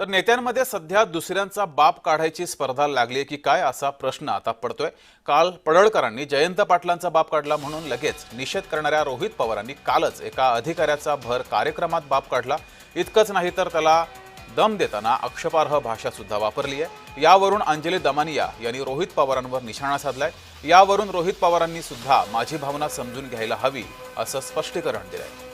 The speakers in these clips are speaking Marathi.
तर नेत्यांमध्ये सध्या दुसऱ्यांचा बाप काढायची स्पर्धा लागली की काय असा प्रश्न आता पडतोय. काल पडळकरांनी जयंत पाटलांचा बाप काढला म्हणून लगेच निषेध करणाऱ्या रोहित पवारांनी कालच एका अधिकाऱ्याचा भर कार्यक्रमात बाप काढला. इतकंच नाही तर त्याला दम देताना आक्षेपार्ह भाषा सुद्धा वापरली आहे. यावरून अंजली दमानिया यांनी रोहित पवारांवर निशाणा साधलाय. यावरून रोहित पवारांनी सुद्धा माझी भावना समजून घ्यायला हवी असं स्पष्टीकरण दिलंय.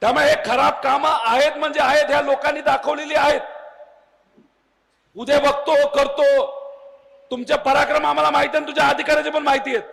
त्यामुळे हे खराब कामं आहेत म्हणजे आहेत ह्या लोकांनी दाखवलेली आहेत. उद्या बघतो करतो. तुमचे पराक्रम आम्हाला माहिती आहे आणि तुझ्या अधिकाऱ्याचे पण माहिती आहेत.